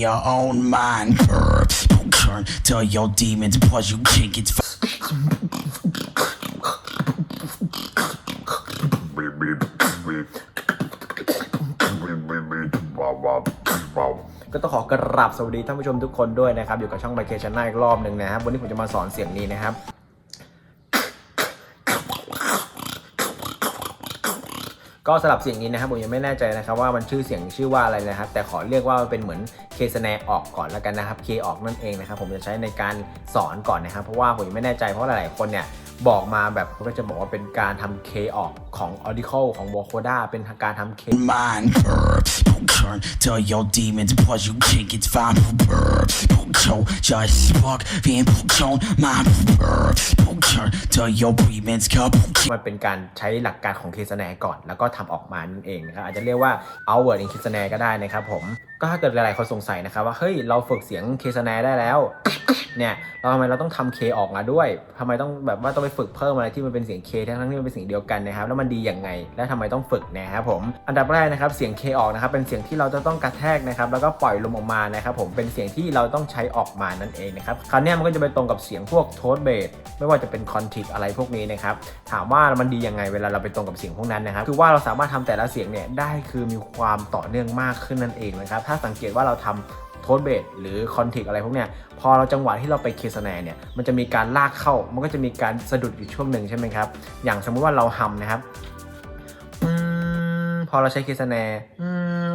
your own mind. Turn to your demons, plus you can't get. Wow. ก็ต้องขอกราบสวัสดีท่านผู้ชมทุกคนด้วยนะครับ อยู่กับช่อง b บเคชัน n อีกรอบหนึ่งนะครับ วันนี้ผมจะมาสอนเสียงนี้นะครับ ก็สลับเสียงนี้นะครับผมยังไม่แน่ใจนะครับว่ามันชื่อเสียงชื่อว่าอะไรนะครับ แต่ขอเรียกว่าเป็นเหมือนเคสแนออกก่อนแล้วกันนะครับเคออกนั่นเองนะครับผมจะใช้ในการสอนก่อนนะครับ เพราะว่าผมยังไม่แน่ใจเพราะหลายๆคนเนี่ย บอกมาแบบเขาก็จะบอกว่าเป็นการทำเคออกของ Audical ของ Vocoder เป็นการทำเค mind. Turn to your demons, plus you can't get found. So just fuck being on my Turn to your demons, cup. มันเป็นการใช้หลักการของเคสแนก่อน แล้วก็ทำออกมานั่นเองนะครับอาจจะเรียกว่า outward in เคสแนก็ได้นะครับผม ก็ถ้าเกิดหลายๆคนสงสัยนะครับว่าเฮ้ยเราฝึกเสียงเคสแนได้แล้วเนี่ยเราทำไมเราต้องทำเคออกมาด้วยทำไมต้องแบบว่าต้องไปฝึกเพิ่มอะไรที่มันเป็นเสียงเคทั้งที่มันเป็นเสียงเดียวกันนะครับแล้วมันดีอย่างไง แล้วทำไมต้องฝึกนะครับผมอันดับแรกนะครับเสียงเคออกนะครับเป็นเสียงที่เราจะต้องกระแทกนะครับแล้วก็ปล่อยลมออกมานะครับผมเป็นเสียงที่เราต้องใช้ออกมานั่นเองนะครับคราวนี้มันก็จะไปตรงกับเสียงพวกโทสเบสไม่ว่าจะเป็นคอนทิกอะไรพวกนี้นะครับถามว่ามันดียังไงเวลาเราไปตรงกับเสียงพวกนั้นนะครับคือว่าเราสามารถทำแต่ละเสียงเนี่ยได้คือมีความต่อเนื่องมากขึ้นนั่นเองนะครับถ้าสังเกตว่าเราทำโทสเบสหรือคอนทิกอะไรพวกเนี้ยพอเราจังหวะที่เราไปเคสแนเนี่ยมันจะมีการลากเข้า มันก็จะมีการสะดุดอยู่ช่วงหนึ่งใช่ไหมครับ อย่างสมมุติว่าเราฮัมนะครับพอเราใช้เคสแนอืม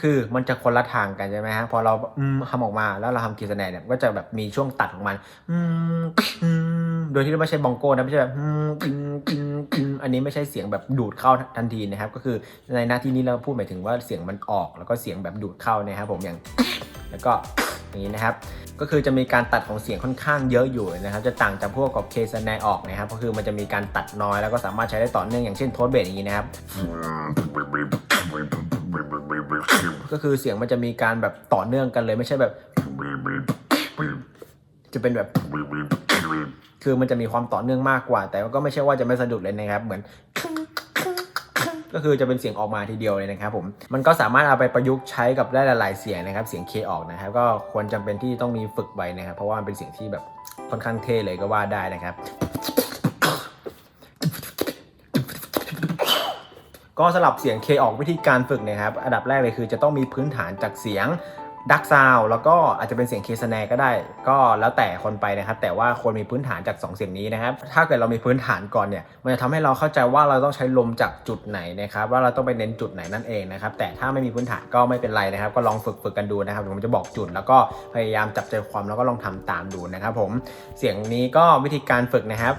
คือมันจะคนละทางกันใช่ไหมฮะ พอเราอืมทำออกมาแล้วเราทำเคสแนเนี่ยก็จะแบบมีช่วงตัดของมันอืมโดยที่ไม่ใช่บองโก้นะไม่ใช่แบบอืมอันนี้ไม่ใช่เสียงแบบดูดเข้าทันทีนะครับ ก็คือในหน้าที่นี้เราพูดหมายถึงว่าเสียงมันออกแล้วก็เสียงแบบดูดเข้านะครับผมอย่างแล้วก็อย่างนี้นะครับก็คือจะมีการตัดของเสียงค่อนข้างเยอะอยู่นะครับ จะต่างจากพวกกับเคสแนออกนะครับก็คือมันจะมีการตัดน้อยแล้วก็สามารถใช้ได้ต่อเนื่องอย่างเช่นโทสเบสอย่างนี้นะครับ ก็คือเสียงมันจะมีการแบบต่อเนื่องกันเลยไม่ใช่แบบ จะเป็นแบบ คือมันจะมีความต่อเนื่องมากกว่า แต่ก็ไม่ใช่ว่าจะไม่สะดุดเลยนะครับ เหมือน ก็คือจะเป็นเสียงออกมาทีเดียวเลยนะครับ ผม มันก็สามารถเอาไปประยุกต์ใช้กับได้หลาย ๆ เสียงนะครับ เสียงเคออกนะครับ ก็ควรจำเป็นที่ต้องมีฝึกไว้นะครับ เพราะว่ามันเป็นเสียงที่แบบค่อนข้างเท่เลยก็ว่าได้นะครับ ก็สลับเสียงเคออกวิธีการฝึกนะครับ อันดับแรกเลยคือจะต้องมีพื้นฐานจากเสียงดักซาวแล้วก็อาจจะเป็นเสียงเคสแนก็ได้ ก็แล้วแต่คนไปนะครับ แต่ว่าควรมีพื้นฐานจาก 2 เสียงนี้นะครับ ถ้าเกิดเรามีพื้นฐานก่อนเนี่ย มันจะทำให้เราเข้าใจว่าเราต้องใช้ลมจากจุดไหนนะครับ ว่าเราต้องไปเน้นจุดไหนนั่นเองนะครับ แต่ถ้าไม่มีพื้นฐานก็ไม่เป็นไรนะครับ ก็ลองฝึกฝึกกันดูนะครับผมจะบอกจุด แล้วก็พยายามจับใจความแล้วก็ลองทำตามดูนะครับผม เสียงนี้ก็วิธีการฝึกนะครับ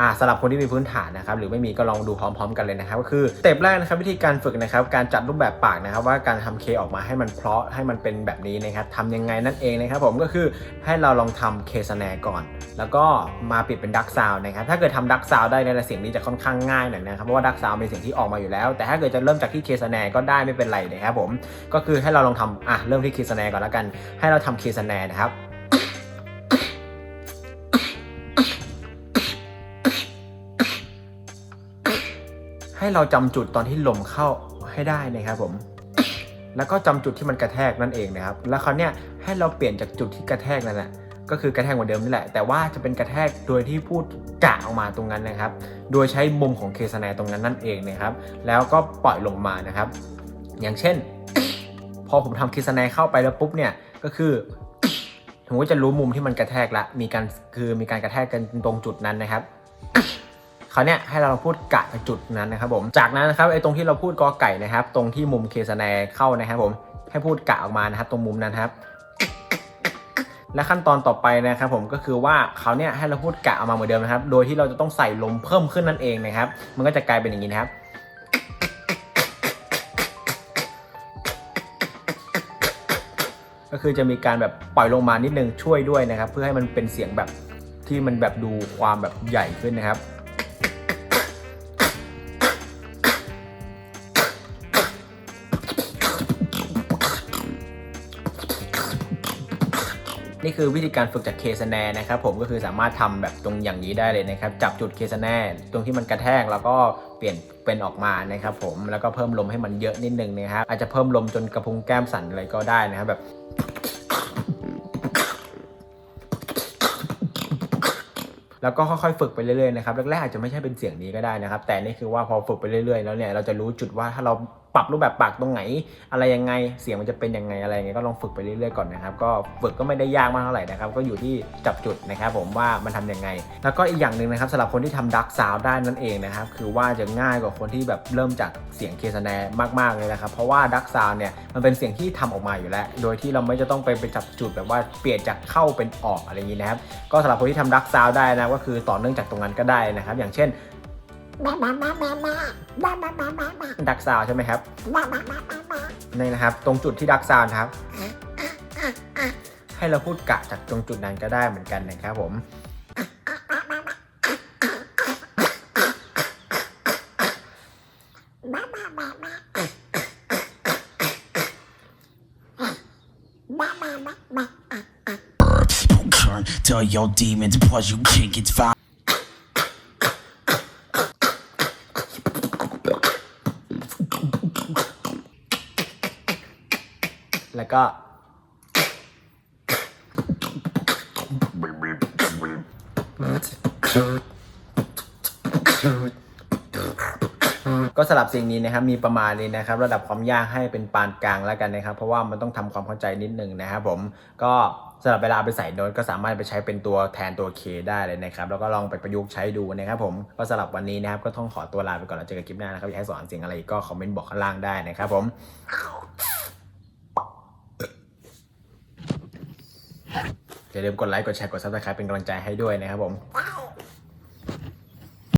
อ่าสำหรับคนที่มีพื้นฐานนะครับหรือไม่มีก็ลองดูพร้อม ๆ กันเลยนะครับก็คือสเต็ปแรกนะครับวิธีการฝึกนะครับการจัดรูปแบบปากนะครับว่าการทำเคออกมาให้มันเพาะให้มันเป็นแบบนี้นะครับทำยังไงนั่นเองนะครับผมก็คือให้เราลองทำเคสแนก่อน แล้วก็มาปิดเป็นดักซาวนะครับถ้าเกิดทำดักซาวได้ในเสียงนี้จะค่อนข้างง่ายหน่อยนะครับเพราะว่าดักซาวเป็นเสียงที่ออกมาอยู่แล้ว แต่ถ้าเกิดจะเริ่มจากที่เคสแนก็ได้ไม่เป็นไรนะครับผมก็คือให้เราลองทำอะเริ่มที่เคสแนก่อนแล้วกัน ให้เราทำเคสแนนะครับ ให้เราจำจุดตอนที่ลมเข้าให้ได้นะครับผมแล้วก็จำจุดที่มันกระแทกนั่นเองนะครับ แล้วคราวเนี้ยให้เราเปลี่ยนจากจุดที่กระแทกนั่นแหละก็คือกระแทกเหมือนเดิมนี่แหละ แต่ว่าจะเป็นกระแทกโดยที่พูดกะออกมาตรงนั้นนะครับ โดยใช้มุมของเคสแนตรงนั้นนั่นเองนะครับ แล้วก็ปล่อยลงมานะครับ อย่างเช่น พอผมทำเคสแนเข้าไปแล้วปุ๊บเนี่ยก็คือผมก็จะรู้มุมที่มันกระแทกละมีการคือมีการกระแทกกันตรงจุดนั้นนะครับ คราวเนี้ยให้เราพูดกะจุดนั้นนะครับผม จากนั้นนะครับไอ้ตรงที่เราพูดกอไก่นะครับ ตรงที่มุมเคสแนเข้านะครับผมให้พูดกะออกมานะครับ ตรงมุมนั้นครับ และขั้นตอนต่อไปนะครับผมก็คือว่าเขาเนี่ยให้เราพูดกะออกมาเหมือนเดิมนะครับ โดยที่เราจะต้องใส่ลมเพิ่มขึ้นนั่นเองนะครับ มันก็จะกลายเป็นอย่างนี้นะครับก็คือจะมีการแบบปล่อยลงมานิดนึงช่วยด้วยนะครับ เพื่อให้มันเป็นเสียงแบบที่มันแบบดูความแบบใหญ่ขึ้นนะครับ นี่คือวิธีการฝึกจากเคสแนนะครับผมก็คือสามารถทำแบบตรงอย่างนี้ได้เลยนะครับจับจุดเคสแนตรงที่มันกระแทกแล้วก็เปลี่ยนเป็นออกมานะครับผมแล้วก็เพิ่มลมให้มันเยอะนิดนึงนะครับอาจจะเพิ่มลมจนกระพุ้งแก้มสั่นอะไรก็ได้นะครับแบบแล้วก็ค่อยๆฝึกไปเรื่อยๆนะครับแรกๆอาจจะไม่ใช่เป็นเสียงนี้ก็ได้นะครับ แต่นี่คือว่าพอฝึกไปเรื่อยๆแล้วเนี่ยเราจะรู้จุดว่าถ้าเรา ปรับรูปแบบปากตรงไหน อะไรยังไงเสียงมันจะเป็นยังไงอะไรยังไงก็ลองฝึกไปเรื่อยๆก่อนนะครับก็ฝึกก็ไม่ได้ยากมากเท่าไหร่นะครับก็อยู่ที่จับจุดนะครับผมว่ามันทำยังไง แล้วก็อีกอย่างหนึ่งนะครับสำหรับคนที่ทำดักซาวได้นั่นเองนะครับคือว่าจะง่ายกว่าคนที่แบบเริ่มจากเสียงเคสแนมากๆเลยนะครับเพราะว่าดักซาวเนี่ยมันเป็นเสียงที่ทำออกมาอยู่แล้ว โดยที่เราไม่จะต้องไปไปจับจุดแบบว่าเปลี่ยนจากเข้าเป็นออกอะไรอย่างนี้นะครับก็สำหรับคนที่ทำดักซาวได้นะก็คือต่อเนื่องจากตรงนั้นก็ได้นะครับอย่างเช่น ดักซาวใช่ไหมครับนี่นะครับ ตรงจุดที่ดักซาวนะครับ ให้เราพูดกะจากตรงจุดนั้นก็ได้เหมือนกันนะครับผม Turn to your demons, plus you can't get fine. แล้วก็ก็สลับสิ่งนี้นะครับ มีประมาณนี้นะครับ ระดับความยากให้เป็นปานกลางแล้วกันนะครับ เพราะว่ามันต้องทำความเข้าใจนิดนึงนะครับผมก็สำหรับเวลาไปใส่โน้ตก็สามารถไปใช้เป็นตัวแทนตัว K ได้เลยนะครับ แล้วก็ลองไปประยุกต์ใช้ดูนะครับผมก็สำหรับวันนี้นะครับ ก็ต้องขอตัวลาไปก่อนแล้วเจอกันคลิปหน้านะครับ อยากให้สอนสียงอะไรก็คอมเมนต์บอกข้างล่างได้นะครับผม อย่าลืมกดไลค์กดแชร์กดซับสไครป์เป็นกำลังใจให้ด้วยนะครับผม